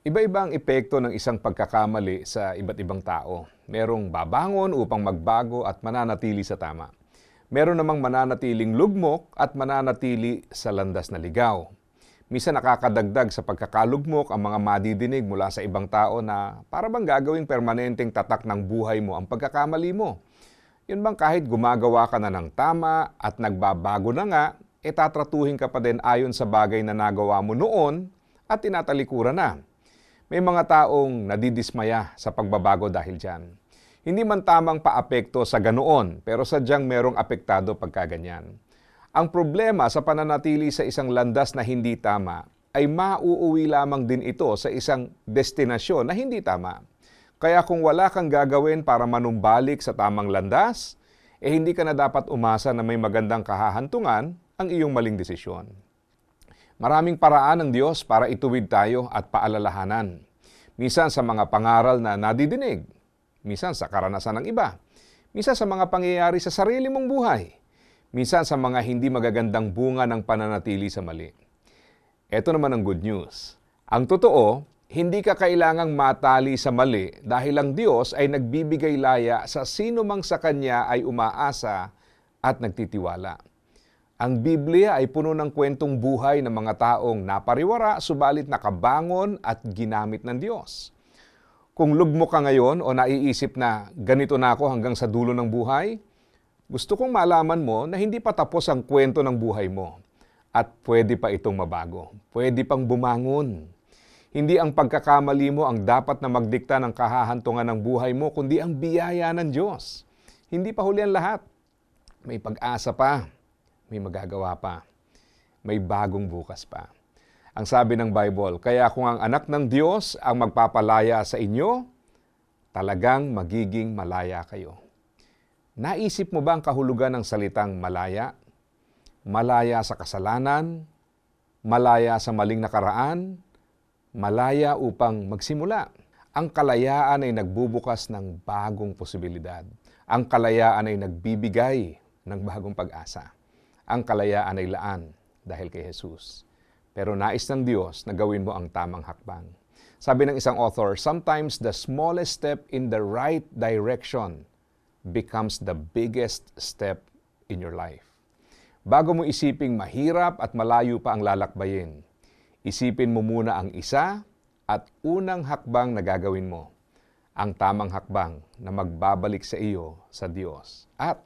Iba-iba ang epekto ng isang pagkakamali sa iba't ibang tao. Merong babangon upang magbago at mananatili sa tama. Meron namang mananatiling lugmok at mananatili sa landas na ligaw. Misa nakakadagdag sa pagkakalugmok ang mga madidinig mula sa ibang tao na para bang gagawing permanenteng tatak ng buhay mo ang pagkakamali mo. Yun bang kahit gumagawa ka na ng tama at nagbabago na nga, e tatratuhin ka pa din ayon sa bagay na nagawa mo noon at tinatalikuran na. May mga taong nadidismaya sa pagbabago dahil dyan. Hindi man tamang paapekto sa ganoon, pero sadyang merong apektado pagkaganyan. Ang problema sa pananatili sa isang landas na hindi tama ay mauuwi lamang din ito sa isang destinasyon na hindi tama. Kaya kung wala kang gagawin para manumbalik sa tamang landas, eh hindi ka na dapat umasa na may magandang kahahantungan ang iyong maling desisyon. Maraming paraan ng Diyos para ituwid tayo at paalalahanan. Minsan sa mga pangaral na nadidinig, minsan sa karanasan ng iba, minsan sa mga pangyayari sa sarili mong buhay, minsan sa mga hindi magagandang bunga ng pananatili sa mali. Ito naman ang good news. Ang totoo, hindi ka kailangang matali sa mali dahil ang Diyos ay nagbibigay laya sa sino mang sa Kanya ay umaasa at nagtitiwala. Ang Biblia ay puno ng kwentong buhay ng mga taong napariwara subalit nakabangon at ginamit ng Diyos. Kung lugmo ka ngayon o naiisip na ganito na ako hanggang sa dulo ng buhay, gusto kong malaman mo na hindi pa tapos ang kwento ng buhay mo at pwede pa itong mabago. Pwede pang bumangon. Hindi ang pagkakamali mo ang dapat na magdikta ng kahahantungan ng buhay mo, kundi ang biyaya ng Diyos. Hindi pa huli ang lahat. May pag-asa pa may magagawa pa. May bagong bukas pa. Ang sabi ng Bible, kaya kung ang anak ng Diyos ang magpapalaya sa inyo, talagang magiging malaya kayo. Naisip mo ba ang kahulugan ng salitang malaya? Malaya sa kasalanan, malaya sa maling nakaraan, malaya upang magsimula. Ang kalayaan ay nagbubukas ng bagong posibilidad. Ang kalayaan ay nagbibigay ng bagong pag-asa ang kalayaan ay laan dahil kay Jesus. Pero nais ng Diyos na gawin mo ang tamang hakbang. Sabi ng isang author, sometimes the smallest step in the right direction becomes the biggest step in your life. Bago mo isiping mahirap at malayo pa ang lalakbayin, isipin mo muna ang isa at unang hakbang na gagawin mo. Ang tamang hakbang na magbabalik sa iyo sa Diyos. At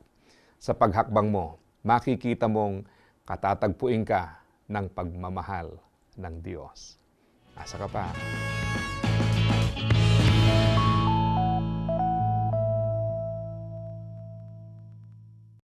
sa paghakbang mo, makikita mong katatagpuin ka ng pagmamahal ng Diyos. Asa ka pa?